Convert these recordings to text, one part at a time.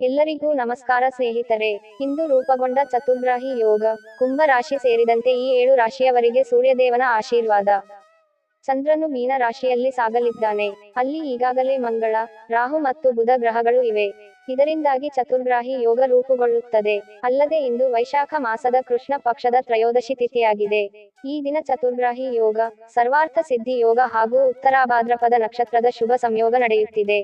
ಎಲ್ಲರಿಗೂ ನಮಸ್ಕಾರ ಸ್ನೇಹಿತರೆ. ಇಂದು ರೂಪಗೊಂಡ ಚತುರ್ಗ್ರಾಹಿ ಯೋಗ, ಕುಂಭ ರಾಶಿ ಸೇರಿದಂತೆ ಈ ಏಳು ರಾಶಿಯವರಿಗೆ ಸೂರ್ಯದೇವನ ಆಶೀರ್ವಾದ. ಚಂದ್ರನು ಮೀನ ರಾಶಿಯಲ್ಲಿ ಸಾಗಲಿದ್ದಾನೆ. ಅಲ್ಲಿ ಈಗಾಗಲೇ ಮಂಗಳ, ರಾಹು ಮತ್ತು ಬುಧ ಗ್ರಹಗಳು ಇವೆ. ಇದರಿಂದಾಗಿ ಚತುರ್ಗ್ರಾಹಿ ಯೋಗ ರೂಪುಗೊಳ್ಳುತ್ತದೆ. ಅಲ್ಲದೆ ಇಂದು ವೈಶಾಖ ಮಾಸದ ಕೃಷ್ಣ ಪಕ್ಷದ ತ್ರಯೋದಶಿ ತಿಥಿಯಾಗಿದೆ. ಈ ದಿನ ಚತುರ್ಗ್ರಾಹಿ ಯೋಗ, ಸರ್ವಾರ್ಥ ಸಿದ್ಧಿ ಯೋಗ ಹಾಗೂ ಉತ್ತರಾಭಾದ್ರಪದ ನಕ್ಷತ್ರದ ಶುಭ ಸಂಯೋಗ ನಡೆಯುತ್ತಿದೆ.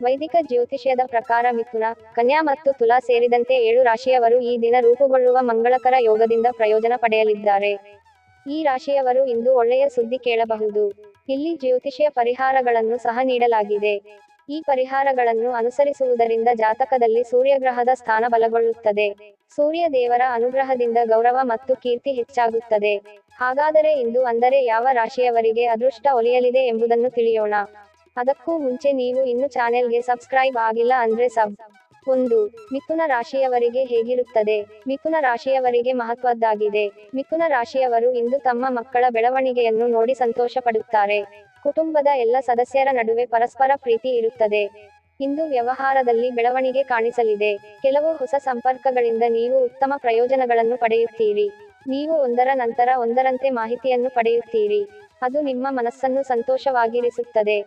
ವೈದಿಕ ಜ್ಯೋತಿಷ್ಯದ ಪ್ರಕಾರ ಮಿಥುನ, ಕನ್ಯಾ ಮತ್ತು ತುಲಾ ಸೇರಿದಂತೆ ಏಳು ರಾಶಿಯವರು ಈ ದಿನ ರೂಪುಗೊಳ್ಳುವ ಮಂಗಳಕರ ಯೋಗದಿಂದ ಪ್ರಯೋಜನ ಪಡೆಯಲಿದ್ದಾರೆ. ಈ ರಾಶಿಯವರು ಇಂದು ಒಳ್ಳೆಯ ಸುದ್ದಿ ಕೇಳಬಹುದು. ಇಲ್ಲಿ ಜ್ಯೋತಿಷ್ಯ ಪರಿಹಾರಗಳನ್ನು ಸಹ ನೀಡಲಾಗಿದೆ. ಈ ಪರಿಹಾರಗಳನ್ನು ಅನುಸರಿಸುವುದರಿಂದ ಜಾತಕದಲ್ಲಿ ಸೂರ್ಯಗ್ರಹದ ಸ್ಥಾನ ಬಲಗೊಳ್ಳುತ್ತದೆ. ಸೂರ್ಯ ದೇವರ ಅನುಗ್ರಹದಿಂದ ಗೌರವ ಮತ್ತು ಕೀರ್ತಿ ಹೆಚ್ಚಾಗುತ್ತದೆ. ಹಾಗಾದರೆ ಇಂದು ಅಂದರೆ ಯಾವ ರಾಶಿಯವರಿಗೆ ಅದೃಷ್ಟ ಒಲಿಯಲಿದೆ ಎಂಬುದನ್ನು ತಿಳಿಯೋಣ. ಅದಕ್ಕೂ ಮುಂಚೆ ನೀವು ಇನ್ನು ಚಾನೆಲ್ಗೆ ಸಬ್ಸ್ಕ್ರೈಬ್ ಆಗಿಲ್ಲ ಅಂದ್ರೆ ಸಬ್. ಒಂದು, ಮಿಥುನ ರಾಶಿಯವರಿಗೆ ಹೇಗಿರುತ್ತದೆ? ಮಿಥುನ ರಾಶಿಯವರಿಗೆ ಮಹತ್ವದ್ದಾಗಿದೆ. ಮಿಥುನ ರಾಶಿಯವರು ಇಂದು ತಮ್ಮ ಮಕ್ಕಳ ಬೆಳವಣಿಗೆಯನ್ನು ನೋಡಿ ಸಂತೋಷ ಪಡುತ್ತಾರೆ ಕುಟುಂಬದ ಎಲ್ಲ ಸದಸ್ಯರ ನಡುವೆ ಪರಸ್ಪರ ಪ್ರೀತಿ ಇರುತ್ತದೆ. ಇಂದು ವ್ಯವಹಾರದಲ್ಲಿ ಬೆಳವಣಿಗೆ ಕಾಣಿಸಲಿದೆ. ಕೆಲವು ಹೊಸ ಸಂಪರ್ಕಗಳಿಂದ ನೀವು ಉತ್ತಮ ಪ್ರಯೋಜನಗಳನ್ನು ಪಡೆಯುತ್ತೀರಿ. ನೀವು ಒಂದರ ನಂತರ ಒಂದರಂತೆ ಮಾಹಿತಿಯನ್ನು ಪಡೆಯುತ್ತೀರಿ. ಅದು ನಿಮ್ಮ ಮನಸ್ಸನ್ನು ಸಂತೋಷವಾಗಿರಿಸುತ್ತದೆ.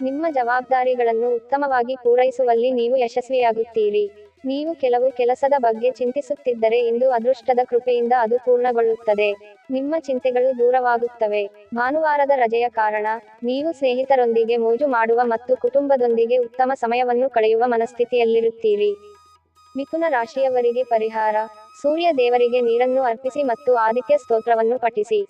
ನಿಮ್ಮ ಜವಾಬ್ದಾರಿಗಳನ್ನು ಉತ್ತಮವಾಗಿ ಪೂರೈಸುವಲ್ಲಿ ನೀವು ಯಶಸ್ವಿಯಾಗುತ್ತೀರಿ. ನೀವು ಕೆಲವು ಕೆಲಸದ ಬಗ್ಗೆ ಚಿಂತಿಸುತ್ತಿದ್ದರೆ ಇಂದು ಅದೃಷ್ಟದ ಕೃಪೆಯಿಂದ ಅದು ಪೂರ್ಣಗೊಳ್ಳುತ್ತದೆ. ನಿಮ್ಮ ಚಿಂತೆಗಳು ದೂರವಾಗುತ್ತವೆ. ಭಾನುವಾರದ ರಜೆಯ ಕಾರಣ, ನೀವು ಸ್ನೇಹಿತರೊಂದಿಗೆ ಮೋಜು ಮಾಡುವ ಮತ್ತು ಕುಟುಂಬದೊಂದಿಗೆ ಉತ್ತಮ ಸಮಯವನ್ನು ಕಳೆಯುವ ಮನಸ್ಥಿತಿಯಲ್ಲಿರುತ್ತೀರಿ. ಮಿಥುನ ರಾಶಿಯವರಿಗೆ ಪರಿಹಾರ, ಸೂರ್ಯ ದೇವರಿಗೆ ನೀರನ್ನು ಅರ್ಪಿಸಿ ಮತ್ತು ಆದಿತ್ಯ ಸ್ತೋತ್ರವನ್ನು ಪಠಿಸಿ.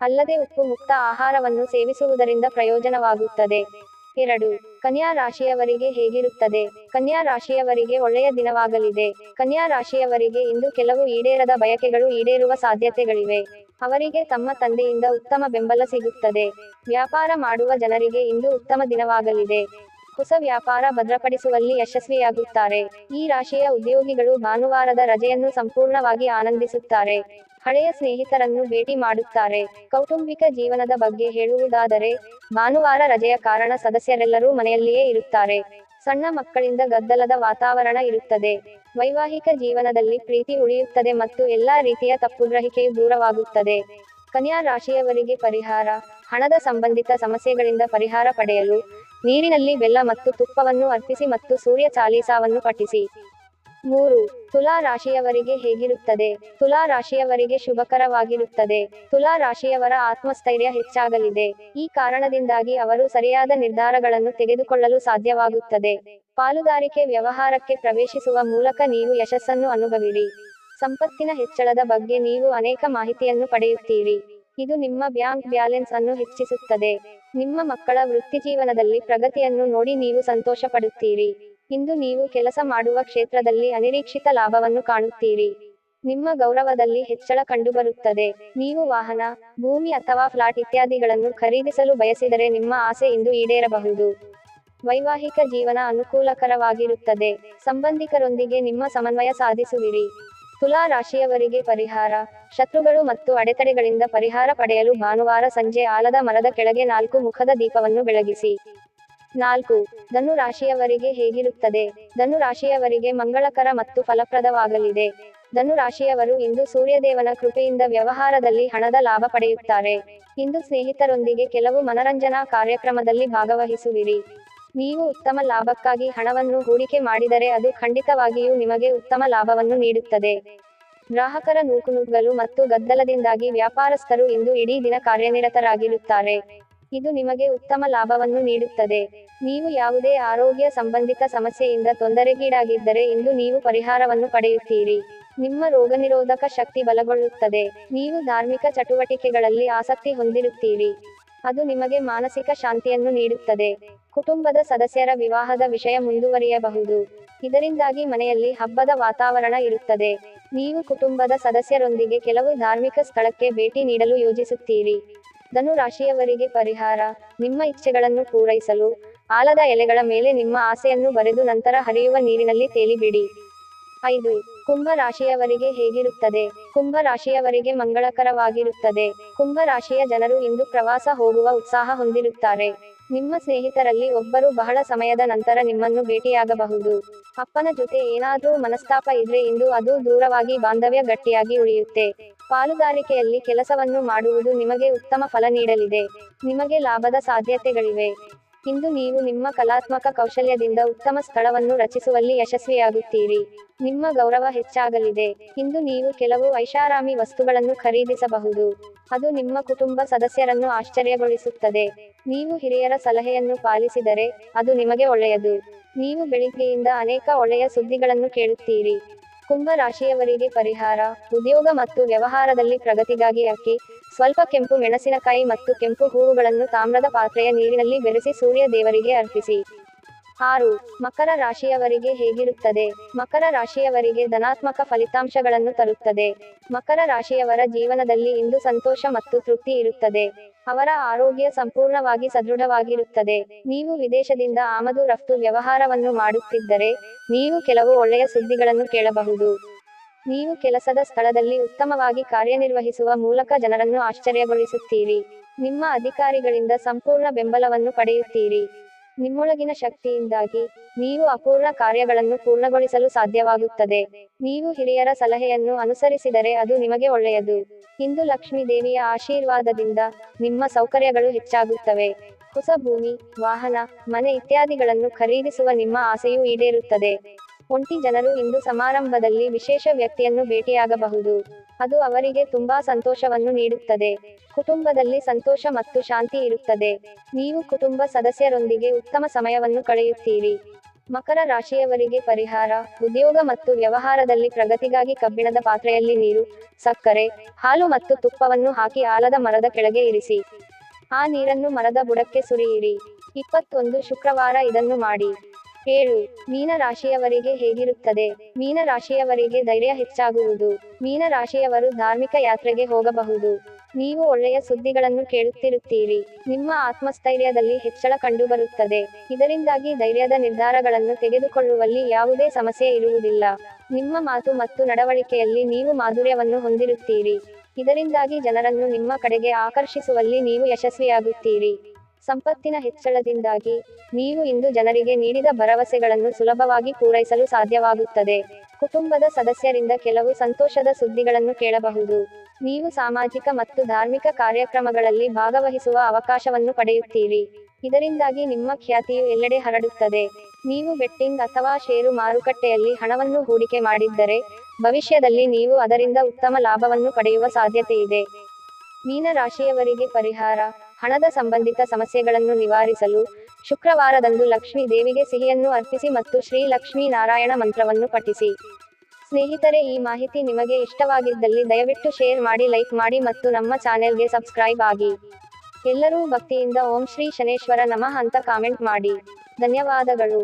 ಅಲ್ಲದೆ ಉಪ್ಪು ಮುಕ್ತ ಆಹಾರವನ್ನು ಸೇವಿಸುವುದರಿಂದ ಪ್ರಯೋಜನವಾಗುತ್ತದೆ. ಎರಡು, ಕನ್ಯಾ ರಾಶಿಯವರಿಗೆ ಹೇಗಿರುತ್ತದೆ? ಕನ್ಯಾ ರಾಶಿಯವರಿಗೆ ಒಳ್ಳೆಯ ದಿನವಾಗಲಿದೆ. ಕನ್ಯಾ ರಾಶಿಯವರಿಗೆ ಇಂದು ಕೆಲವು ಈಡೇರದ ಬಯಕೆಗಳು ಈಡೇರುವ ಸಾಧ್ಯತೆಗಳಿವೆ. ಅವರಿಗೆ ತಮ್ಮ ತಂದೆಯಿಂದ ಉತ್ತಮ ಬೆಂಬಲ ಸಿಗುತ್ತದೆ. ವ್ಯಾಪಾರ ಮಾಡುವ ಜನರಿಗೆ ಇಂದು ಉತ್ತಮ ದಿನವಾಗಲಿದೆ. ಹೊಸ ವ್ಯಾಪಾರ ಭದ್ರಪಡಿಸುವಲ್ಲಿ ಯಶಸ್ವಿಯಾಗುತ್ತಾರೆ. ಈ ರಾಶಿಯ ಉದ್ಯೋಗಿಗಳು ಭಾನುವಾರದ ರಜೆಯನ್ನು ಸಂಪೂರ್ಣವಾಗಿ ಆನಂದಿಸುತ್ತಾರೆ. ಹಳೆಯ ಸ್ನೇಹಿತರನ್ನು ಭೇಟಿ ಮಾಡುತ್ತಾರೆ. ಕೌಟುಂಬಿಕ ಜೀವನದ ಬಗ್ಗೆ ಹೇಳುವುದಾದರೆ, ಭಾನುವಾರ ರಜೆಯ ಕಾರಣ ಸದಸ್ಯರೆಲ್ಲರೂ ಮನೆಯಲ್ಲಿಯೇ ಇರುತ್ತಾರೆ. ಸಣ್ಣ ಮಕ್ಕಳಿಂದ ಗದ್ದಲದ ವಾತಾವರಣ ಇರುತ್ತದೆ. ವೈವಾಹಿಕ ಜೀವನದಲ್ಲಿ ಪ್ರೀತಿ ಉಳಿಯುತ್ತದೆ ಮತ್ತು ಎಲ್ಲಾ ರೀತಿಯ ತಪ್ಪುಗ್ರಹಿಕೆಯು ದೂರವಾಗುತ್ತದೆ. ಕನ್ಯಾ ರಾಶಿಯವರಿಗೆ ಪರಿಹಾರ, ಹಣದ ಸಂಬಂಧಿತ ಸಮಸ್ಯೆಗಳಿಂದ ಪರಿಹಾರ ಪಡೆಯಲು ನೀರಿನಲ್ಲಿ ಬೆಲ್ಲ ಮತ್ತು ತುಪ್ಪವನ್ನು ಅರ್ಪಿಸಿ ಮತ್ತು ಸೂರ್ಯ ಚಾಲೀಸಾವನ್ನು ಪಠಿಸಿ. ಮೂರು, ತುಲಾ ರಾಶಿಯವರಿಗೆ ಹೇಗಿರುತ್ತದೆ? ತುಲಾ ರಾಶಿಯವರಿಗೆ ಶುಭಕರವಾಗಿರುತ್ತದೆ. ತುಲಾ ರಾಶಿಯವರ ಆತ್ಮಸ್ಥೈರ್ಯ ಹೆಚ್ಚಾಗಲಿದೆ. ಈ ಕಾರಣದಿಂದಾಗಿ ಅವರು ಸರಿಯಾದ ನಿರ್ಧಾರಗಳನ್ನು ತೆಗೆದುಕೊಳ್ಳಲು ಸಾಧ್ಯವಾಗುತ್ತದೆ. ಪಾಲುದಾರಿಕೆ ವ್ಯವಹಾರಕ್ಕೆ ಪ್ರವೇಶಿಸುವ ಮೂಲಕ ನೀವು ಯಶಸ್ಸನ್ನು ಅನುಭವಿರಿ. ಸಂಪತ್ತಿನ ಹೆಚ್ಚಳದ ಬಗ್ಗೆ ನೀವು ಅನೇಕ ಮಾಹಿತಿಯನ್ನು ಪಡೆಯುತ್ತೀರಿ. ಇದು ನಿಮ್ಮ ಬ್ಯಾಂಕ್ ಬ್ಯಾಲೆನ್ಸ್ ಅನ್ನು ಹೆಚ್ಚಿಸುತ್ತದೆ. ನಿಮ್ಮ ಮಕ್ಕಳ ವೃತ್ತಿಜೀವನದಲ್ಲಿ ಪ್ರಗತಿಯನ್ನು ನೋಡಿ ನೀವು ಸಂತೋಷ ಪಡುತ್ತೀರಿ ಇಂದು ನೀವು ಕೆಲಸ ಮಾಡುವ ಕ್ಷೇತ್ರದಲ್ಲಿ ಅನಿರೀಕ್ಷಿತ ಲಾಭವನ್ನು ಕಾಣುತ್ತೀರಿ. ನಿಮ್ಮ ಗೌರವದಲ್ಲಿ ಹೆಚ್ಚಳ ಕಂಡುಬರುತ್ತದೆ. ನೀವು ವಾಹನ, ಭೂಮಿ ಅಥವಾ ಫ್ಲಾಟ್ ಇತ್ಯಾದಿಗಳನ್ನು ಖರೀದಿಸಲು ಬಯಸಿದರೆ ನಿಮ್ಮ ಆಸೆ ಇಂದು ಈಡೇರಬಹುದು. ವೈವಾಹಿಕ ಜೀವನ ಅನುಕೂಲಕರವಾಗಿರುತ್ತದೆ. ಸಂಬಂಧಿಕರೊಂದಿಗೆ ನಿಮ್ಮ ಸಮನ್ವಯ ಸಾಧಿಸುವಿರಿ. ತುಲಾ ರಾಶಿಯವರಿಗೆ ಪರಿಹಾರ. ಶತ್ರುಗಳು ಮತ್ತು ಅಡೆತಡೆಗಳಿಂದ ಪರಿಹಾರ ಪಡೆಯಲು ಭಾನುವಾರ ಸಂಜೆ ಆಲದ ಮರದ ಕೆಳಗೆ ನಾಲ್ಕು ಮುಖದ ದೀಪವನ್ನು ಬೆಳಗಿಸಿ. ನಾಲ್ಕು ಧನು ರಾಶಿಯವರಿಗೆ ಹೇಗಿರುತ್ತದೆ? ಧನು ರಾಶಿಯವರಿಗೆ ಮಂಗಳಕರ ಮತ್ತು ಫಲಪ್ರದವಾಗಲಿದೆ. ಧನು ರಾಶಿಯವರು ಇಂದು ಸೂರ್ಯದೇವನ ಕೃಪೆಯಿಂದ ವ್ಯವಹಾರದಲ್ಲಿ ಹಣದ ಲಾಭ ಪಡೆಯುತ್ತಾರೆ. ಇಂದು ಸ್ನೇಹಿತರೊಂದಿಗೆ ಕೆಲವು ಮನರಂಜನಾ ಕಾರ್ಯಕ್ರಮದಲ್ಲಿ ಭಾಗವಹಿಸುವಿರಿ. ನೀವು ಉತ್ತಮ ಲಾಭಕ್ಕಾಗಿ ಹಣವನ್ನು ಹೂಡಿಕೆ ಮಾಡಿದರೆ ಅದು ಖಂಡಿತವಾಗಿಯೂ ನಿಮಗೆ ಉತ್ತಮ ಲಾಭವನ್ನು ನೀಡುತ್ತದೆ. ಗ್ರಾಹಕರ ನೂಕುನುಗ್ಗಲು ಮತ್ತು ಗದ್ದಲದಿಂದಾಗಿ ವ್ಯಾಪಾರಸ್ಥರು ಇಂದು ಇಡೀ ದಿನ ಕಾರ್ಯನಿರತರಾಗಿರುತ್ತಾರೆ. ಇದು ನಿಮಗೆ ಉತ್ತಮ ಲಾಭವನ್ನು ನೀಡುತ್ತದೆ. ನೀವು ಯಾವುದೇ ಆರೋಗ್ಯ ಸಂಬಂಧಿತ ಸಮಸ್ಯೆಯಿಂದ ತೊಂದರೆಗೀಡಾಗಿದ್ದರೆ ಇಂದು ನೀವು ಪರಿಹಾರವನ್ನು ಪಡೆಯುತ್ತೀರಿ. ನಿಮ್ಮ ರೋಗನಿರೋಧಕ ಶಕ್ತಿ ಬಲಗೊಳ್ಳುತ್ತದೆ. ನೀವು ಧಾರ್ಮಿಕ ಚಟುವಟಿಕೆಗಳಲ್ಲಿ ಆಸಕ್ತಿ ಹೊಂದಿರುತ್ತೀರಿ. ಅದು ನಿಮಗೆ ಮಾನಸಿಕ ಶಾಂತಿಯನ್ನು ನೀಡುತ್ತದೆ. ಕುಟುಂಬದ ಸದಸ್ಯರ ವಿವಾಹದ ವಿಷಯ ಮುಂದುವರಿಯಬಹುದು. ಇದರಿಂದಾಗಿ ಮನೆಯಲ್ಲಿ ಹಬ್ಬದ ವಾತಾವರಣ ಇರುತ್ತದೆ. ನೀವು ಕುಟುಂಬದ ಸದಸ್ಯರೊಂದಿಗೆ ಕೆಲವು ಧಾರ್ಮಿಕ ಸ್ಥಳಕ್ಕೆ ಭೇಟಿ ನೀಡಲು ಯೋಜಿಸುತ್ತೀರಿ. ಧನು ರಾಶಿಯವರಿಗೆ ಪರಿಹಾರ, ನಿಮ್ಮ ಇಚ್ಛೆಗಳನ್ನು ಪೂರೈಸಲು, ಆಲದ ಎಲೆಗಳ ಮೇಲೆ ನಿಮ್ಮ ಆಸೆಯನ್ನು ಬರೆದು ನಂತರ ಹರಿಯುವ ನೀರಿನಲ್ಲಿ ತೇಲಿಬಿಡಿ. ಐದು ಕುಂಭ ರಾಶಿಯವರಿಗೆ ಹೇಗಿರುತ್ತದೆ? ಕುಂಭ ರಾಶಿಯವರಿಗೆ ಮಂಗಳಕರವಾಗಿರುತ್ತದೆ. ಕುಂಭ ರಾಶಿಯ ಜನರು ಇಂದು ಪ್ರವಾಸ ಹೋಗುವ ಉತ್ಸಾಹ ಹೊಂದಿರುತ್ತಾರೆ. ನಿಮ್ಮ ಸ್ನೇಹಿತರಲ್ಲಿ ಒಬ್ಬರು ಬಹಳ ಸಮಯದ ನಂತರ ನಿಮ್ಮನ್ನು ಭೇಟಿಯಾಗಬಹುದು. ಅಪ್ಪನ ಜೊತೆ ಏನಾದರೂ ಮನಸ್ತಾಪ ಇದ್ರೆ ಇಂದು ಅದು ದೂರವಾಗಿ ಬಾಂಧವ್ಯ ಗಟ್ಟಿಯಾಗಿ ಉಳಿಯುತ್ತೆ. ಪಾಲುದಾರಿಕೆಯಲ್ಲಿ ಕೆಲಸವನ್ನು ಮಾಡುವುದು ನಿಮಗೆ ಉತ್ತಮ ಫಲ ನೀಡಲಿದೆ. ನಿಮಗೆ ಲಾಭದ ಸಾಧ್ಯತೆಗಳಿವೆ. ಇಂದು ನೀವು ನಿಮ್ಮ ಕಲಾತ್ಮಕ ಕೌಶಲ್ಯದಿಂದ ಉತ್ತಮ ಸ್ಥಳವನ್ನು ರಚಿಸುವಲ್ಲಿ ಯಶಸ್ವಿಯಾಗುತ್ತೀರಿ. ನಿಮ್ಮ ಗೌರವ ಹೆಚ್ಚಾಗಲಿದೆ. ಇಂದು ನೀವು ಕೆಲವು ಐಷಾರಾಮಿ ವಸ್ತುಗಳನ್ನು ಖರೀದಿಸಬಹುದು. ಅದು ನಿಮ್ಮ ಕುಟುಂಬ ಸದಸ್ಯರನ್ನು ಆಶ್ಚರ್ಯಗೊಳಿಸುತ್ತದೆ. ನೀವು ಹಿರಿಯರ ಸಲಹೆಯನ್ನು ಪಾಲಿಸಿದರೆ ಅದು ನಿಮಗೆ ಒಳ್ಳೆಯದು. ನೀವು ಬೆಳಿಗ್ಗೆಯಿಂದ ಅನೇಕ ಒಳ್ಳೆಯ ಸುದ್ದಿಗಳನ್ನು ಕೇಳುತ್ತೀರಿ. ಕುಂಭ ರಾಶಿಯವರಿಗೆ ಪರಿಹಾರ, ಉದ್ಯೋಗ ಮತ್ತು ವ್ಯವಹಾರದಲ್ಲಿ ಪ್ರಗತಿಗಾಗಿ ಅಕ್ಕಿ, ಸ್ವಲ್ಪ ಕೆಂಪು ಮೆಣಸಿನಕಾಯಿ ಮತ್ತು ಕೆಂಪು ಹೂವುಗಳನ್ನು ತಾಮ್ರದ ಪಾತ್ರೆಯ ನೀರಿನಲ್ಲಿ ಬೆರೆಸಿ ಸೂರ್ಯ ದೇವರಿಗೆ ಅರ್ಪಿಸಿ. ಆರು, ಮಕರ ರಾಶಿಯವರಿಗೆ ಹೇಗಿರುತ್ತದೆ? ಮಕರ ರಾಶಿಯವರಿಗೆ ಧನಾತ್ಮಕ ಫಲಿತಾಂಶಗಳನ್ನು ತರುತ್ತದೆ. ಮಕರ ರಾಶಿಯವರ ಜೀವನದಲ್ಲಿ ಇಂದು ಸಂತೋಷ ಮತ್ತು ತೃಪ್ತಿ ಇರುತ್ತದೆ. ಅವರ ಆರೋಗ್ಯ ಸಂಪೂರ್ಣವಾಗಿ ಸದೃಢವಾಗಿರುತ್ತದೆ. ನೀವು ವಿದೇಶದಿಂದ ಆಮದು ರಫ್ತು ವ್ಯವಹಾರವನ್ನು ಮಾಡುತ್ತಿದ್ದರೆ, ನೀವು ಕೆಲವು ಒಳ್ಳೆಯ ಸುದ್ದಿಗಳನ್ನು ಕೇಳಬಹುದು. ನೀವು ಕೆಲಸದ ಸ್ಥಳದಲ್ಲಿ ಉತ್ತಮವಾಗಿ ಕಾರ್ಯನಿರ್ವಹಿಸುವ ಮೂಲಕ ಜನರನ್ನು ಆಶ್ಚರ್ಯಗೊಳಿಸುತ್ತೀರಿ. ನಿಮ್ಮ ಅಧಿಕಾರಿಗಳಿಂದ ಸಂಪೂರ್ಣ ಬೆಂಬಲವನ್ನು ಪಡೆಯುತ್ತೀರಿ. ನಿಮ್ಮೊಳಗಿನ ಶಕ್ತಿಯಿಂದಾಗಿ ನೀವು ಅಪೂರ್ಣ ಕಾರ್ಯಗಳನ್ನು ಪೂರ್ಣಗೊಳಿಸಲು ಸಾಧ್ಯವಾಗುತ್ತದೆ. ನೀವು ಹಿರಿಯರ ಸಲಹೆಯನ್ನು ಅನುಸರಿಸಿದರೆ ಅದು ನಿಮಗೆ ಒಳ್ಳೆಯದು. ಇಂದು ಲಕ್ಷ್ಮೀ ದೇವಿಯ ಆಶೀರ್ವಾದದಿಂದ ನಿಮ್ಮ ಸೌಕರ್ಯಗಳು ಹೆಚ್ಚಾಗುತ್ತವೆ. ಹೊಸ ಭೂಮಿ, ವಾಹನ, ಮನೆ ಇತ್ಯಾದಿಗಳನ್ನು ಖರೀದಿಸುವ ನಿಮ್ಮ ಆಸೆಯೂ ಈಡೇರುತ್ತದೆ. ಒಂಟಿ ಜನರು ಇಂದು ಸಮಾರಂಭದಲ್ಲಿ ವಿಶೇಷ ವ್ಯಕ್ತಿಯನ್ನು ಭೇಟಿಯಾಗಬಹುದು. ಅದು ಅವರಿಗೆ ತುಂಬಾ ಸಂತೋಷವನ್ನು ನೀಡುತ್ತದೆ. ಕುಟುಂಬದಲ್ಲಿ ಸಂತೋಷ ಮತ್ತು ಶಾಂತಿ ಇರುತ್ತದೆ. ನೀವು ಕುಟುಂಬ ಸದಸ್ಯರೊಂದಿಗೆ ಉತ್ತಮ ಸಮಯವನ್ನು ಕಳೆಯುತ್ತೀರಿ. ಮಕರ ರಾಶಿಯವರಿಗೆ ಪರಿಹಾರ, ಉದ್ಯೋಗ ಮತ್ತು ವ್ಯವಹಾರದಲ್ಲಿ ಪ್ರಗತಿಗಾಗಿ ಕಬ್ಬಿಣದ ಪಾತ್ರೆಯಲ್ಲಿ ನೀರು, ಸಕ್ಕರೆ, ಹಾಲು ಮತ್ತು ತುಪ್ಪವನ್ನು ಹಾಕಿ ಆಲದ ಮರದ ಕೆಳಗೆ ಇರಿಸಿ. ಆ ನೀರನ್ನು ಮರದ ಬುಡಕ್ಕೆ ಸುರಿಯಿರಿ. ಇಪ್ಪತ್ತೊಂದು ಶುಕ್ರವಾರ ಇದನ್ನು ಮಾಡಿ. ಏಳು, ಮೀನ ರಾಶಿಯವರಿಗೆ ಹೇಗಿರುತ್ತದೆ? ಮೀನ ರಾಶಿಯವರಿಗೆ ಧೈರ್ಯ ಹೆಚ್ಚಾಗುವುದು. ಮೀನ ರಾಶಿಯವರು ಧಾರ್ಮಿಕ ಯಾತ್ರೆಗೆ ಹೋಗಬಹುದು. ನೀವು ಒಳ್ಳೆಯ ಸುದ್ದಿಗಳನ್ನು ಕೇಳುತ್ತಿರುತ್ತೀರಿ. ನಿಮ್ಮ ಆತ್ಮಸ್ಥೈರ್ಯದಲ್ಲಿ ಹೆಚ್ಚಳ ಕಂಡುಬರುತ್ತದೆ. ಇದರಿಂದಾಗಿ ಧೈರ್ಯದ ನಿರ್ಧಾರಗಳನ್ನು ತೆಗೆದುಕೊಳ್ಳುವಲ್ಲಿ ಯಾವುದೇ ಸಮಸ್ಯೆ ಇರುವುದಿಲ್ಲ. ನಿಮ್ಮ ಮಾತು ಮತ್ತು ನಡವಳಿಕೆಯಲ್ಲಿ ನೀವು ಮಾಧುರ್ಯವನ್ನು ಹೊಂದಿರುತ್ತೀರಿ. ಇದರಿಂದಾಗಿ ಜನರನ್ನು ನಿಮ್ಮ ಕಡೆಗೆ ಆಕರ್ಷಿಸುವಲ್ಲಿ ನೀವು ಯಶಸ್ವಿಯಾಗುತ್ತೀರಿ. ಸಂಪತ್ತಿನ ಹೆಚ್ಚಳದಿಂದಾಗಿ ನೀವು ಇಂದು ಜನರಿಗೆ ನೀಡಿದ ಭರವಸೆಗಳನ್ನು ಸುಲಭವಾಗಿ ಪೂರೈಸಲು ಸಾಧ್ಯವಾಗುತ್ತದೆ. ಕುಟುಂಬದ ಸದಸ್ಯರಿಂದ ಕೆಲವು ಸಂತೋಷದ ಸುದ್ದಿಗಳನ್ನು ಕೇಳಬಹುದು. ನೀವು ಸಾಮಾಜಿಕ ಮತ್ತು ಧಾರ್ಮಿಕ ಕಾರ್ಯಕ್ರಮಗಳಲ್ಲಿ ಭಾಗವಹಿಸುವ ಅವಕಾಶವನ್ನು ಪಡೆಯುತ್ತೀರಿ. ಇದರಿಂದಾಗಿ ನಿಮ್ಮ ಖ್ಯಾತಿಯು ಎಲ್ಲೆಡೆ ಹರಡುತ್ತದೆ. ನೀವು ಬೆಟ್ಟಿಂಗ್ ಅಥವಾ ಷೇರು ಮಾರುಕಟ್ಟೆಯಲ್ಲಿ ಹಣವನ್ನು ಹೂಡಿಕೆ ಮಾಡಿದ್ದರೆ, ಭವಿಷ್ಯದಲ್ಲಿ ನೀವು ಅದರಿಂದ ಉತ್ತಮ ಲಾಭವನ್ನು ಪಡೆಯುವ ಸಾಧ್ಯತೆ ಇದೆ ಮೀನ ರಾಶಿಯವರಿಗೆ ಪರಿಹಾರ ಹಣದ ಸಂಬಂಧಿತ ಸಮಸ್ಯೆಗಳನ್ನು ನಿವಾರಿಸಲು ಶುಕ್ರವಾರದಂದು ಲಕ್ಷ್ಮೀ ದೇವಿಗೆ ಸಿಹಿಯನ್ನು ಅರ್ಪಿಸಿ ಮತ್ತು ಶ್ರೀ ಲಕ್ಷ್ಮೀ ನಾರಾಯಣ ಮಂತ್ರವನ್ನು ಪಠಿಸಿ. ಸ್ನೇಹಿತರೆ, ಈ ಮಾಹಿತಿ ನಿಮಗೆ ಇಷ್ಟವಾಗಿದ್ದಲ್ಲಿ ದಯವಿಟ್ಟು ಶೇರ್ ಮಾಡಿ, ಲೈಕ್ ಮಾಡಿ ಮತ್ತು ನಮ್ಮ ಚಾನೆಲ್ಗೆ ಸಬ್ಸ್ಕ್ರೈಬ್ ಆಗಿ. ಎಲ್ಲರೂ ಭಕ್ತಿಯಿಂದ ಓಂ ಶ್ರೀ ಶನೇಶ್ವರ ನಮಃ ಅಂತ ಕಾಮೆಂಟ್ ಮಾಡಿ. ಧನ್ಯವಾದಗಳು.